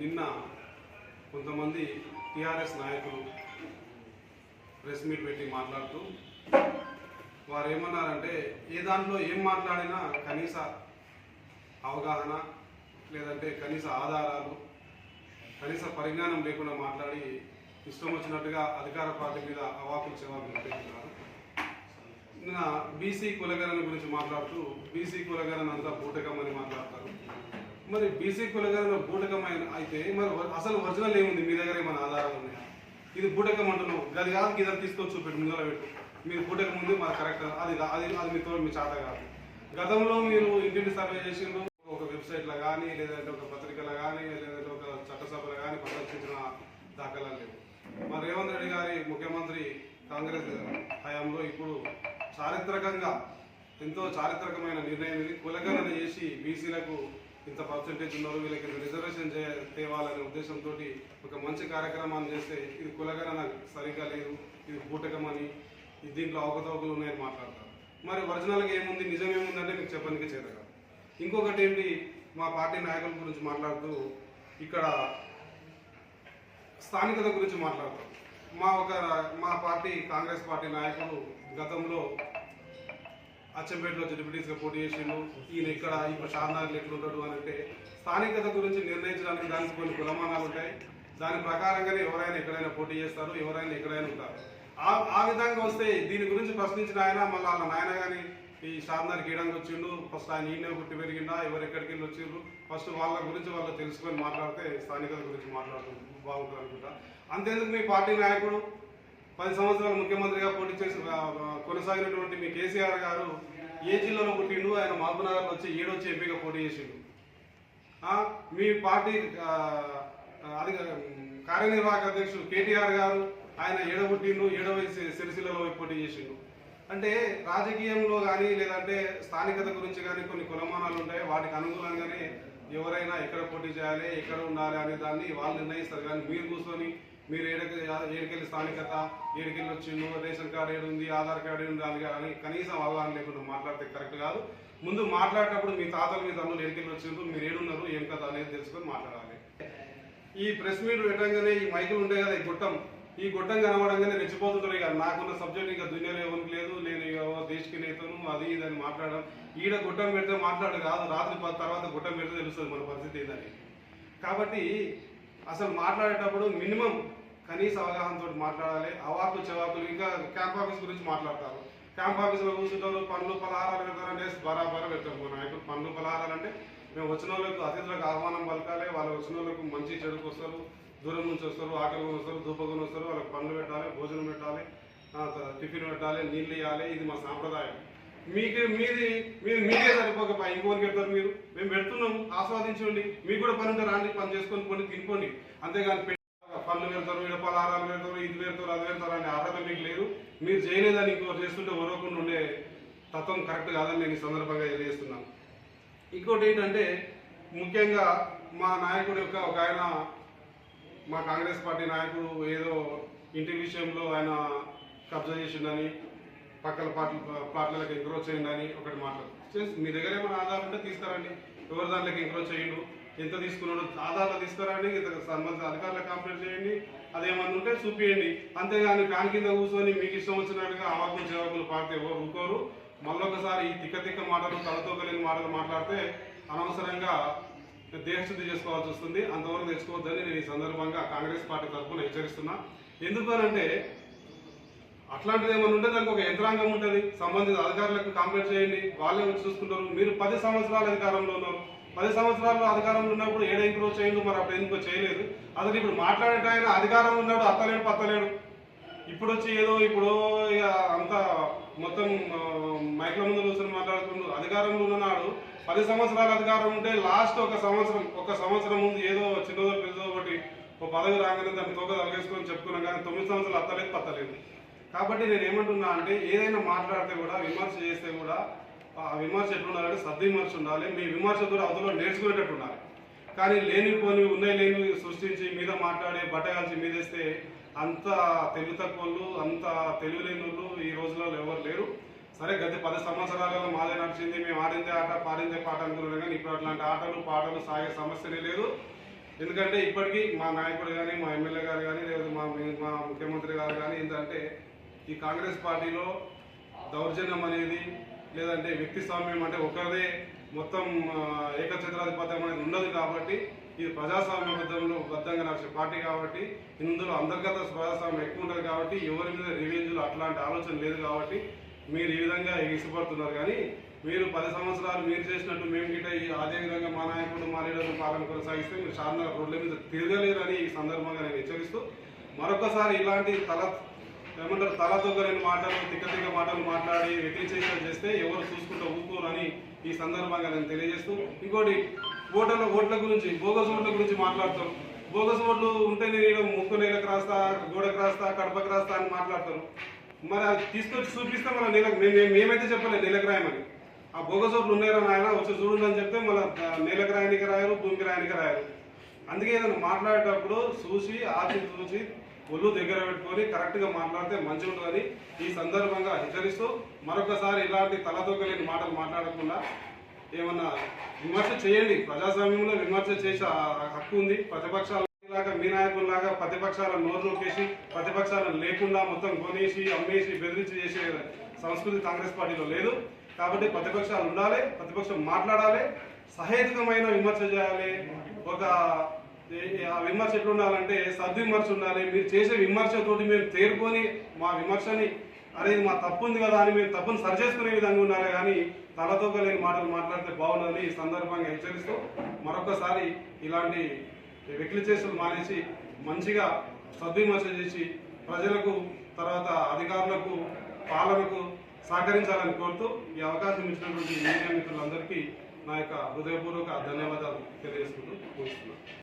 నిన్న కొంతమంది టీఆర్ఎస్ నాయకులు ప్రెస్ మీట్ పెట్టి మాట్లాడుతూ వారు ఏమన్నారంటే ఏ దాంట్లో ఏం మాట్లాడినా కనీస అవగాహన లేదంటే కనీస ఆధారాలు కనీస పరిజ్ఞానం లేకుండా మాట్లాడి ఇష్టం వచ్చినట్టుగా అధికార పార్టీ మీద అవాకులు చెవాకులు పెట్టుకున్నారు నిన్న బీసీ కులగణన గురించి మాట్లాడుతూ బీసీ కులగణన అంతా బూటకమని మాట్లాడతారు. మరి బీసీ కులగణన బూటకమైన అయితే మరి అసలు ఒరిజినల్ ఏముంది? మీ దగ్గర ఏమైనా ఆధారం ఉన్నాయా ఇది బూటకం అంటున్నావు. గది కాదు ఇద్దరు తీసుకొచ్చి చూపెట్టు ముందర పెట్టు. మీరు బూటకం ఉంది మాది కరెక్ట్ అది అది అది మీ మీ చేత కాదు. గతంలో మీరు ఇంటింటి సర్వే చేసిండ్రు. ఒక వెబ్సైట్లో కానీ లేదంటే ఒక పత్రికలో కానీ లేదంటే ఒక చట్టసభలో కానీ ప్రదర్శించిన దాఖలా లేవు. మరి రేవంత్ రెడ్డి గారి ముఖ్యమంత్రి కాంగ్రెస్ హయాంలో ఇప్పుడు చారిత్రకంగా ఎంతో చారిత్రకమైన నిర్ణయం ఇది. కులగణన చేసి బీసీలకు ఇంత పర్సంటేజ్ ఉన్నారు వీళ్ళకి రిజర్వేషన్ చేయ తేవాలనే ఉద్దేశంతో ఒక మంచి కార్యక్రమాన్ని చేస్తే ఇది కులగణన సరిగ్గా లేదు ఇది బూటకమని దీంట్లో అవకతవకలు ఉన్నాయని మాట్లాడతారు. మరి ఒరిజినల్గా ఏముంది నిజం ఏముందంటే మీకు చెప్పడానికి చేత ఇంకొకటి ఏంటి మా పార్టీ నాయకుల గురించి మాట్లాడుతూ ఇక్కడ స్థానికత గురించి మాట్లాడతాం. మా ఒక మా పార్టీ కాంగ్రెస్ పార్టీ నాయకులు గతంలో అచ్చంపేటలో డిప్యూటీస్గా పోటీ చేసిండు. ఈయన ఇక్కడ ఇప్పుడు షార్నార్లు ఎట్లుంటాడు అని అంటే స్థానికత గురించి నిర్ణయించడానికి దానికి కొన్ని కులమానాలు ఉంటాయి. దాని ప్రకారంగానే ఎవరైనా ఎక్కడైనా పోటీ చేస్తారు ఎవరైనా ఎక్కడైనా ఉంటారు. ఆ ఆ విధంగా వస్తే దీని గురించి ప్రశ్నించిన ఆయన మళ్ళీ వాళ్ళ నాయన కానీ ఈ షార్నార్ గీయడానికి వచ్చిండు. ఫస్ట్ ఆయన ఈయన పుట్టి పెరిగిందా ఎవరు ఎక్కడికి వెళ్ళి వచ్చిండ్రు ఫస్ట్ వాళ్ళ గురించి వాళ్ళు తెలుసుకొని మాట్లాడితే స్థానికత గురించి మాట్లాడుతుంది బాగుంటుంది అనుకుంటా. అంతేందుకు మీ పార్టీ నాయకుడు పది సంవత్సరాలు ముఖ్యమంత్రిగా పోటీ చేసి కొనసాగినటువంటి మీ కేసీఆర్ గారు ఏ జిల్లాలో పుట్టిండు ఆయన మహబూబ్నగర్లో వచ్చి ఏడొచ్చి ఎంపీగా పోటీ చేసిండు. మీ పార్టీ అది కార్యనిర్వాహక అధ్యక్షుడు కేటీఆర్ గారు ఆయన ఏడో పుట్టిండు సిరిసిల్లలో పోటీ చేసిండు. అంటే రాజకీయంలో కానీ లేదంటే స్థానికత గురించి కానీ కొన్ని కులమానాలు ఉంటాయి వాటికి అనుగుణంగానే ఎవరైనా ఎక్కడ పోటీ చేయాలి ఎక్కడ ఉండాలి అనే దాన్ని వాళ్ళు నిర్ణయిస్తారు. కానీ మీరు కూర్చొని మీరు ఏడకి ఏడికెళ్ళి స్థానికత ఏడికెళ్ళి వచ్చిండు రేషన్ కార్డు ఏడు ఉంది ఆధార్ కార్డు ఏడు ఉంది అని కనీసం అవగాహన లేకుండా మాట్లాడితే కరెక్ట్ కాదు. ముందు మాట్లాడేటప్పుడు మీ తాతలు మీ తమ్ముడు ఏడికెళ్ళి వచ్చిండ్రు మీరు ఏడున్నారు ఏం కదా అనేది తెలుసుకొని మాట్లాడాలి. ఈ ప్రెస్ మీట్ పెట్టంగానే ఈ మైకులు ఉంటాయి కదా ఈ గుట్టం. ఈ గుట్టం కనబడంగానే రెచ్చిపోతుంటారు ఇక. నాకున్న సబ్జెక్ట్ ఇంకా దునియాలో ఎవరికి లేదు నేను ఇక దేశకి నేతను అది ఇది అని మాట్లాడడం. ఈడ గుట్టం పెడితే మాట్లాడు కాదు రాత్రి తర్వాత గుట్టం పెడితే తెలుస్తుంది మన పరిస్థితి ఏందని. కాబట్టి అసలు మాట్లాడేటప్పుడు మినిమం కనీస అవగాహనతో మాట్లాడాలి. అవాకులు చెవాకులు ఇంకా క్యాంప్ ఆఫీస్ గురించి మాట్లాడతారు. క్యాంప్ ఆఫీస్లో కూర్చుంటారు పండ్లు పలహారాలు పెడతారంటే బరాబరా పెడతారు మా నాయకులు పండ్లు పలహారాలు అంటే మేము వచ్చిన వాళ్ళకు అతిథులకు ఆహ్వానం పలకాలి. వాళ్ళు వచ్చిన వాళ్ళకు మంచి చెడుకు వస్తారు. దూరం నుంచి వస్తారు ఆకలి వస్తారు దూపకొని వస్తారు. వాళ్ళకి పండ్లు పెట్టాలి భోజనం పెట్టాలి టిఫిన్ పెట్టాలి నీళ్ళు ఇవ్వాలి ఇది మా సాంప్రదాయం. మీకు మీది మీరు మీకే సరిపోక ఇంకోరికి పెడతారు మీరు. మేము పెడుతున్నాం ఆస్వాదించండి. మీకు కూడా పని ఉంటే రాండి పని చేసుకొని కొన్ని తినుకోండి అంతేగాని పె- పళ్ళు పెడతారు ఈడ పెడతారు ఇది పెడతారు అది పెడతారు అనే అర్హత మీకు లేదు. మీరు చేయలేదని ఇంకోటి చేస్తుంటే ఒరవకుండా ఉండే తత్వం కరెక్ట్ కాదని నేను ఈ సందర్భంగా తెలియజేస్తున్నాను. ఇంకోటి ఏంటంటే ముఖ్యంగా మా నాయకుడు యొక్క ఒక ఆయన మా కాంగ్రెస్ పార్టీ నాయకుడు ఏదో ఇంటి విషయంలో ఆయన కబ్జా చేసిండని పక్కల పార్టీ పార్టీలకు ఎంక్రోచ్ చేయండి ఒకటి మాట్లాడు చేసి మీ దగ్గర ఏమైనా ఆధారం ఉంటే తీసుకురండి. ఎవరి దాంట్లోకి ఎంక్రోచ్ చేయండు? ఎంత తీసుకున్నాడు ఆధారాలు తీసుకురండి ఇతర సంబంధిత అధికారులకు కంప్లైంట్ చేయండి అదేమన్నా ఉంటే చూపియండి. అంతేగాని ఫ్యాన్ కింద కూర్చొని మీకు ఇష్టం వచ్చినట్టుగా అవాకులు జవాకులు పాడితే ఎవరు ఊరుకోరు. మళ్ళొకసారి ఈ తిక్క తిక్క మాటలు తలతో కలిగిన మాటలు మాట్లాడితే అనవసరంగా దేహశుద్ధి చేసుకోవాల్సి వస్తుంది. అంతవరకు తెచ్చుకోవద్దని నేను ఈ సందర్భంగా కాంగ్రెస్ పార్టీ తరఫున హెచ్చరిస్తున్నా. ఎందుకు అంటే అట్లాంటిది ఏమైనా ఉంటే దానికి ఒక యంత్రాంగం ఉంటుంది. సంబంధిత అధికారులకు కంప్లైంట్ చేయండి. వాళ్ళే వచ్చి చూసుకుంటారు. మీరు పది సంవత్సరాల అధికారంలో ఉన్నారు. పది సంవత్సరాలు అధికారంలో ఉన్నప్పుడు ఏడ చేయలేదు చేయండి మరి అప్పుడు ఎందుకో చేయలేదు. అసలు ఇప్పుడు మాట్లాడేట ఆయన అధికారంలో ఉన్నాడు అత్తలేడు పత్తలేడు. ఇప్పుడు వచ్చి ఏదో ఇప్పుడు ఇక అంతా మొత్తం మైక్ల ముందు కూర్చొని మాట్లాడుతుండ్రు అధికారంలో ఉన్ననాడు పది సంవత్సరాల అధికారం ఉంటే లాస్ట్ ఒక సంవత్సరం ఒక సంవత్సరం ముందు ఏదో చిన్నదో పెద్దదో ఒకటి ఒక పదవి రాగానే దాన్ని తోక తలగేసుకొని చెప్పుకున్నాం కానీ తొమ్మిది సంవత్సరాలు అత్తలేదు పత్తలేదు. కాబట్టి నేను ఏమంటున్నా అంటే ఏదైనా మాట్లాడితే కూడా విమర్శ చేస్తే కూడా ఆ విమర్శ ఎట్లుండాలంటే సద్విమర్శ ఉండాలి. మీ విమర్శ కూడా అవతలో నేర్చుకునేటట్టు ఉండాలి. కానీ లేనిపోని ఉన్నాయి లేని సృష్టించి మీద మాట్లాడి బట్టగాల్చి మీదేస్తే అంత తెలివి తక్కువలు అంత తెలివి లేని వాళ్ళు ఈ రోజులలో ఎవరు లేరు. సరే గత పది సంవత్సరాలలో మాదే నడిచింది. మేము ఆడిందే ఆట పాడిందే పాట అనుకున్నాం కానీ ఇప్పుడు అట్లాంటి ఆటలు పాటలు సాగే సమస్యనే లేదు. ఎందుకంటే ఇప్పటికీ మా నాయకుడు కానీ మా ఎమ్మెల్యే గారు కానీ లేదా మా మా ముఖ్యమంత్రి గారు కానీ ఏంటంటే ఈ కాంగ్రెస్ పార్టీలో దౌర్జన్యం అనేది లేదంటే వ్యక్తి స్వామ్యం అంటే ఒకరిదే మొత్తం ఆ, ఏకఛత్రాధిపత్యం అనేది ఉండదు కాబట్టి ఇది ప్రజాస్వామ్య బద్ధంగా బద్దంగా నడిచే పార్టీ కాబట్టి ఇందులో అంతర్గత ప్రజాస్వామ్యం ఎక్కువ ఉంటుంది కాబట్టి ఎవరి మీద రివెంజ్లు అట్లాంటి ఆలోచన లేదు కాబట్టి మీరు ఈ విధంగా ఎగిసిపడుతున్నారు కానీ మీరు పది సంవత్సరాలు మీరు చేసినట్టు మేము గిట్ట ఈ అదే విధంగా మా నాయకుడు మా లీడర్లు పాలన కొనసాగిస్తే మీరు సాధారణ రోడ్ల మీద తిరగలేరని ఈ సందర్భంగా నేను హెచ్చరిస్తూ మరొకసారి ఇలాంటి తల ఏమంటారు? తల తొగ్గలేని మాటలు తిక్క తిక్క మాటలు మాట్లాడి వ్యతిరేకం చేస్తే ఎవరు చూసుకుంటూ ఊరుకోరని ఈ సందర్భంగా నేను తెలియజేస్తూ ఇంకోటి ఓటర్ల ఓట్ల గురించి బోగస్ ఓట్ల గురించి మాట్లాడతారు బోగస్ ఓట్లు ఉంటే నేను ముక్కు నేలకు రాస్తా గోడకు రాస్తా కడపకు రాస్తా అని మాట్లాడతారు మరి అది తీసుకొచ్చి చూపిస్తే మన నెలకు మేము మేమైతే చెప్పలేదు నెలకు రాయమని. ఆ బోగస్ ఓట్లు ఉన్నాయని నాయన వచ్చి చూడండి అని చెప్తే మన నెలకు రాయనికి రాయరు భూమికి రాయనికి రాయరు. అందుకే ఏదైనా మాట్లాడేటప్పుడు చూసి ఆచి చూసి ఒళ్ళు దగ్గర పెట్టుకొని కరెక్ట్గా మాట్లాడితే మంచిగా ఉంటుందని ఈ సందర్భంగా హెచ్చరిస్తూ మరొకసారి ఇలాంటి తలతోకలేని మాటలు మాట్లాడకుండా ఏమన్నా విమర్శ చేయండి. ప్రజాస్వామ్యంలో విమర్శ చేసే హక్కు ఉంది. ప్రతిపక్షాల లాగా మీ నాయకుల్లాగా ప్రతిపక్షాల నోరు నొక్కేసి ప్రతిపక్షాలను లేకుండా మొత్తం కొనేసి అమ్మేసి బెదిరించి చేసే సంస్కృతి కాంగ్రెస్ పార్టీలో లేదు. కాబట్టి ప్రతిపక్షాలు ఉండాలి ప్రతిపక్షం మాట్లాడాలి సహేతుకమైన విమర్శ చేయాలి. ఒక ఆ విమర్శ ఎట్లా ఉండాలంటే సద్విమర్శ ఉండాలి మీరు చేసే విమర్శతోటి మేము తేరుకొని మా విమర్శని అరే మా తప్పు ఉంది కదా అని మేము తప్పును సరి చేసుకునే విధంగా ఉండాలి కానీ తలతోకలేని మాటలు మాట్లాడితే బాగుందని ఈ సందర్భంగా హెచ్చరిస్తూ మరొకసారి ఇలాంటి వెకిలి చేసులు మానేసి మంచిగా సద్విమర్శ చేసి ప్రజలకు తర్వాత అధికారులకు పాలనకు సహకరించాలని కోరుతూ ఈ అవకాశం ఇచ్చినటువంటి మీడియా మిత్రులందరికీ నా యొక్క హృదయపూర్వక ధన్యవాదాలు తెలియజేసుకుంటూ ముగిస్తున్నాను.